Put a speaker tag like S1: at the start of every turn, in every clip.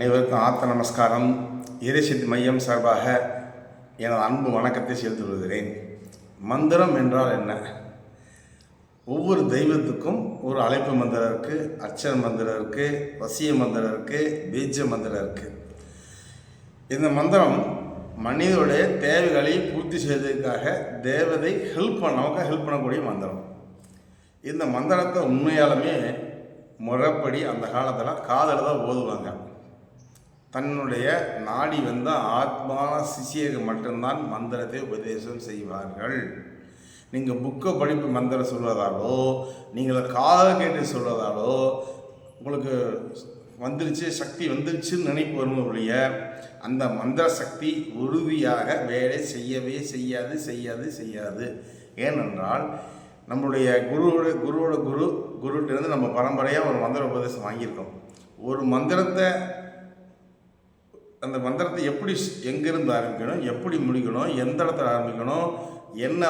S1: அனைவருக்கும் ஆத்த நமஸ்காரம். இறைசக்தி மையம் சார்பாக எனது அன்பு வணக்கத்தை செலுத்தி வருகிறேன் மந்திரம் என்றால் என்ன? ஒவ்வொரு தெய்வத்துக்கும் ஒரு அழைப்பு மந்திரம் இருக்குது அர்ச்சன மந்திரம் இருக்குது வசிய மந்திரம் இருக்குது பீஜ மந்திரம் இருக்குது இந்த மந்திரம் மனிதனுடைய தேவைகளை பூர்த்தி செய்வதற்காக தேவதை ஹெல்ப் பண்ணவங்க ஹெல்ப் பண்ணக்கூடிய மந்திரம். இந்த மந்திரத்தை உண்மையாலுமே முறைப்படி அந்த காலத்தில் காதில் தான் ஓதுவாங்க. தன்னுடைய நாடி வந்த ஆத்மான சிஷியர்கள் மட்டும்தான் மந்திரத்தை உபதேசம் செய்வார்கள். நீங்கள் புக்கை படிப்பு மந்திரம் சொல்வதாலோ நீங்கள் காதை கேட்டு சொல்வதாலோ உங்களுக்கு வந்துருச்சு சக்தி வந்துருச்சுன்னு நினைப்பு வரும் ஒழிய அந்த மந்திர சக்தி உறுதியாக வேலை செய்யவே செய்யாது செய்யாது செய்யாது. ஏனென்றால் நம்மளுடைய குருவோட குருவோட குரு குருட்டிருந்து நம்ம பரம்பரையாக ஒரு மந்திர உபதேசம் வாங்கியிருக்கோம். ஒரு மந்திரத்தை அந்த மந்திரத்தை எப்படி எங்கேருந்து ஆரம்பிக்கணும் எப்படி முடிக்கணும் எந்த இடத்துல ஆரம்பிக்கணும் என்ன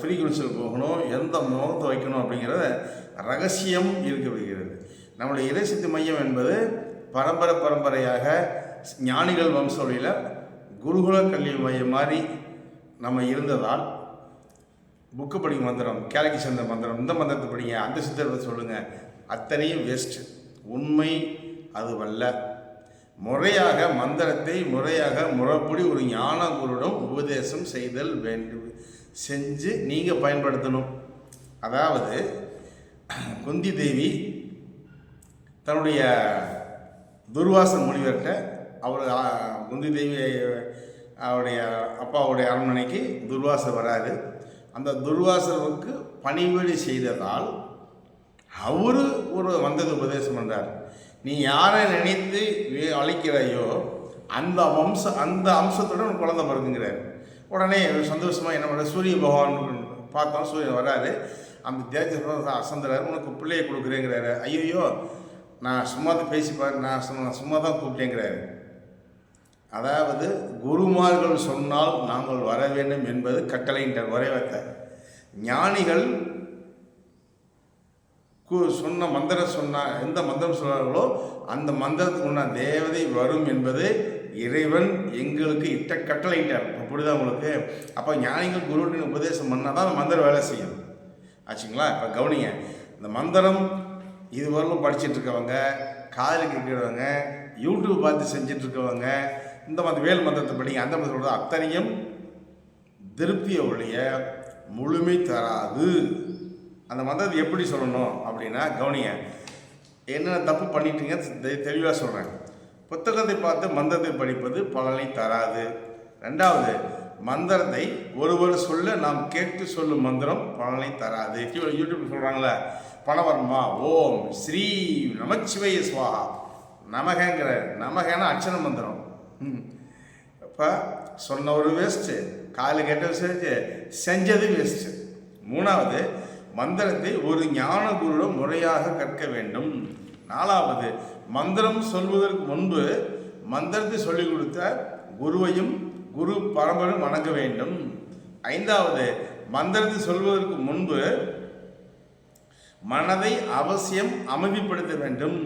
S1: ஃப்ரீக்குவன்சியில் போகணும் எந்த முகத்தை வைக்கணும் அப்படிங்கிறத ரகசியம் இருக்க வருகிறது நம்முடைய இறைசக்தி மையம் என்பது பரம்பரை பரம்பரையாக ஞானிகள் வம்சொலியில் குருகுல கல்வி மையம் மாதிரி நம்ம இருந்ததால் புக்கு படிக்க மந்திரம் கேலக்கி சேர்ந்த மந்திரம் இந்த மந்திரத்தை படிங்க அந்த சித்திரத்தை சொல்லுங்கள் அத்தனையும் வேஸ்ட் உண்மை அதுவல்ல. முறையாக மந்திரத்தை முறையாக முறைப்படி ஒரு ஞான குருடம் உபதேசம் செய்தல் வேண்டும். செஞ்சு நீங்கள் பயன்படுத்தணும். அதாவது குந்தி தேவி தன்னுடைய துர்வாச முனிவர்கிட்ட அவர் குந்தி தேவி அவருடைய அப்பாவுடைய அரண்மனைக்கு துர்வாசர் வராரு. அந்த துர்வாசருக்கு பணிவிடை செய்ததால் அவரு ஒரு வந்தது உபதேசம் என்றார் நீ யாரை நினைத்து வே- அழைக்கிறாயோ அந்த வம்ச அந்த அம்சத்துடன் உனக்கு குழந்தை பிறகுங்கிறார் உடனே சந்தோஷமாக என்ன பண்ண சூரிய பகவான் பார்த்தோம் சூரியன் வராரு. அந்த தேஜஸ் அசந்துறாரு. உனக்கு பிள்ளையை கொடுக்குறேங்கிறாரு. ஐயோ நான் சும்மா தான் பேசிப்பார். நான் சும்மா சும்மா தான் கூப்பிட்டேங்கிறாரு. அதாவது குருமார்கள் சொன்னால் நாங்கள் வர வேண்டும் என்பது கட்டளைன்ற வரைவத்தை ஞானிகள் சொன்ன மந்திரம் சொன்ன எந்த மந்திரம் சொன்னார்களோ அந்த மந்திரத்துக்கு உண்டான தேவதை வரும் என்பது இறைவன் எங்களுக்கு இட்ட கட்டளையிட்டார். அப்படிதான் உங்களுக்கு. அப்போ ஞானிகள் குருவின் உபதேசம் பண்ணால் தான் அந்த மந்திரம் வேலை செய்யும். ஆச்சுங்களா? இப்போ கவனிங்க. இந்த மந்திரம் இதுவரையிலும் படிச்சுட்டு இருக்கவங்க காதில் கேட்கிறவங்க யூடியூப் பார்த்து செஞ்சுட்டு இருக்கவங்க இந்த மாதிரி வேல் மந்திரத்தை படிங்க. அந்த மந்திரத்தோட அத்தனையும் திருப்தியை ஒழிய முழுமை தராது. அந்த மந்திரத்தை எப்படி சொல்லணும் அப்படின்னா கவனிங்க. என்னென்ன தப்பு பண்ணிட்டீங்க தெளிவாக சொல்கிறேன் புத்தகத்தை பார்த்து மந்திரத்தை படிப்பது பலனை தராது. ரெண்டாவது மந்திரத்தை ஒருவர் சொல்ல நாம் கேட்டு சொல்லும் மந்திரம் பலனை தராது. யூடியூப் சொல்கிறாங்களே பணவர்மா ஓம் ஸ்ரீ நமச்சிவய சுவாகா நமகங்கிற நமகன அச்சன மந்திரம். ம். இப்போ சொன்ன ஒரு வேஸ்ட்டு காலு கேட்ட வேஸ்ட்டு செஞ்சது வேஸ்ட்டு மூணாவது மந்திரத்தை ஒரு ஞான குருடம் முறையாக கற்க வேண்டும். நாலாவது மந்திரம் சொல்வதற்கு முன்பு மந்திரத்தை சொல்லிக் கொடுத்த குருவையும் குரு பரம்பரையும் வணங்க வேண்டும். ஐந்தாவது மந்திரத்தை சொல்வதற்கு முன்பு மனதை அவசியம் அமைதிப்படுத்த வேண்டும்.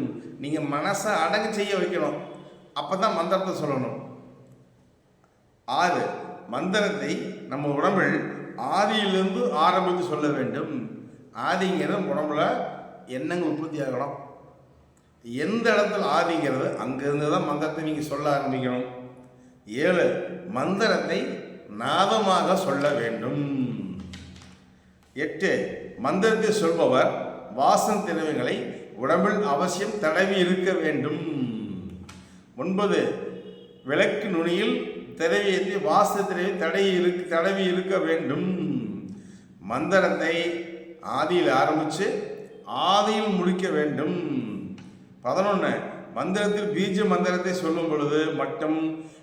S1: நீங்கள் மனசை அடங்க செய்ய வைக்கணும். அப்போ தான் மந்திரத்தை சொல்லணும். ஆறு மந்திரத்தை நம்ம உடம்பில் ஆதியிலிருந்து ஆரம்பித்து சொல்ல வேண்டும். ஆதிங்கிறது உடம்புல எண்ணங்கள் உற்பத்தி ஆகணும். எந்த இடத்துல ஆதிங்கிறது அங்கேருந்து தான் மந்திரத்தை நீங்கள் சொல்ல ஆரம்பிக்கணும். ஏழு மந்திரத்தை நாதமாக சொல்ல வேண்டும். எட்டு மந்திரத்தை சொல்பவர் வாசன திரவியங்களை உடம்பில் அவசியம் தடவி இருக்க வேண்டும். ஒன்பது விளக்கு நுனியில் திரவியத்தை வாச திரவி தடவி இருக்க தடவி இருக்க வேண்டும். மந்திரத்தை ஆதியில் ஆரம்பித்து ஆதியில் முடிக்க வேண்டும். பதினொன்று மந்திரத்தில் பீஜ மந்திரத்தை சொல்லும் பொழுது மட்டும்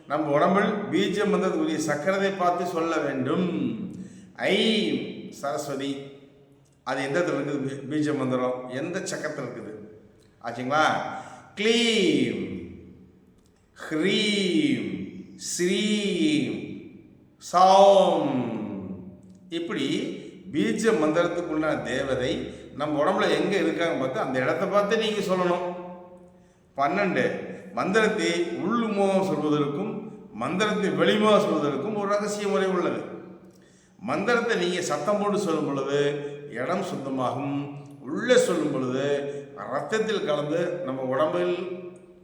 S1: நம் உடம்பில் பீஜ மந்திரத்துக்குரிய சக்கரத்தை பார்த்து சொல்ல வேண்டும். ஐ சரஸ்வதி அது எந்த இடத்துல இருக்குது? பீஜ மந்திரம். எந்த சக்கரத்தில் இருக்குது? ஆச்சுங்களா? க்ளீம் ஹ்ரீம் ஸ்ரீம் சாம். இப்படி பீஜ மந்திரத்துக்குள்ளான தேவதை நம்ம உடம்புல எங்கே இருக்காங்க பார்த்து அந்த இடத்த பார்த்து நீங்கள் சொல்லணும். பன்னெண்டு மந்திரத்தை உள்ளுமுகம் சொல்வதற்கும் மந்திரத்தை வெளிமுகம் சொல்வதற்கும் ஒரு ரகசிய முறை உள்ளது. மந்திரத்தை நீங்கள் சத்தம் போட்டு சொல்லும் பொழுது இடம் சுத்தமாகும். உள்ளே சொல்லும் பொழுது ரத்தத்தில் கலந்து நம்ம உடம்பில்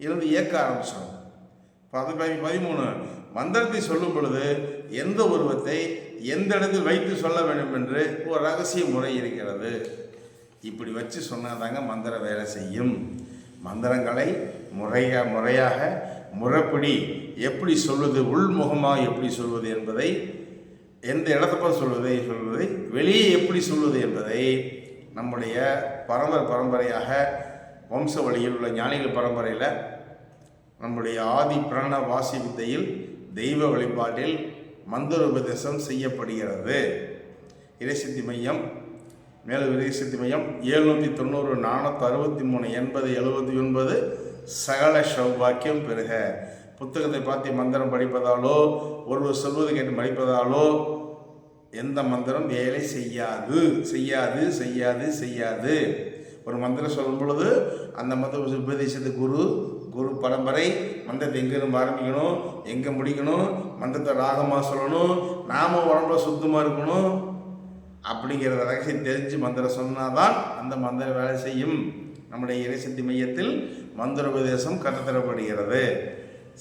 S1: இருந்து இயக்க ஆரம்பிச்சிடும். பதி பதிமூணு மந்திரத்தை சொல்லும் பொழுது எந்த உருவத்தை எந்த இடத்தில் வைத்து சொல்ல வேண்டும் என்று ஒரு ரகசிய முறை இருக்கிறது. இப்படி வச்சு சொன்னாதாங்க மந்திரம் வேலை செய்யும். மந்திரங்களை முறையாக முறையாக முறைப்படி எப்படி சொல்வது உள்முகமாக எப்படி சொல்வது என்பதை எந்த இடத்தப்ப சொல்வதை சொல்வதை வெளியே எப்படி சொல்வது என்பதை நம்முடைய பரம்பரை பரம்பரையாக வம்ச வழியில் உள்ள ஞானிகள் பரம்பரையில் நம்முடைய ஆதி பிரண வாசி வித்தையில் தெய்வ வழிபாட்டில் மந்திர உபதேசம் செய்யப்படுகிறது. இறைசக்தி மையம் மேலும் இறைசக்தி மையம் எழுநூற்றி தொண்ணூறு நானூற்றி அறுபத்தி மூணு எண்பது எழுபத்தி ஒன்பது சகல சௌபாக்கியம் பெறுக. புத்தகத்தை பார்த்து மந்திரம் படிப்பதாலோ ஒருவர் சொல்வது கேட்டு படிப்பதாலோ எந்த மந்திரம் வேலை செய்யாது. செய்யாது செய்யாது செய்யாது. ஒரு மந்திரம் சொல்லும் பொழுது அந்த மந்திர உபதேசத்து குரு குரு பரம்பரை மந்திரத்தை எங்கேருந்து ஆரம்பிக்கணும் எங்கே முடிக்கணும் மந்திரத்தை ராகமாக சொல்லணும் நாம உடம்புல சுத்தமாக இருக்கணும் அப்படிங்கிற ரகசியம் தெரிஞ்சு மந்திரம் சொன்னால் தான் அந்த மந்திரம் வேலை செய்யும். நம்முடைய இறைசக்தி மையத்தில் மந்திர உபதேசம் கற்றுத்தரப்படுகிறது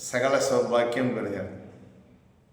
S1: சகல சௌபாக்கியம் பெறுகிறது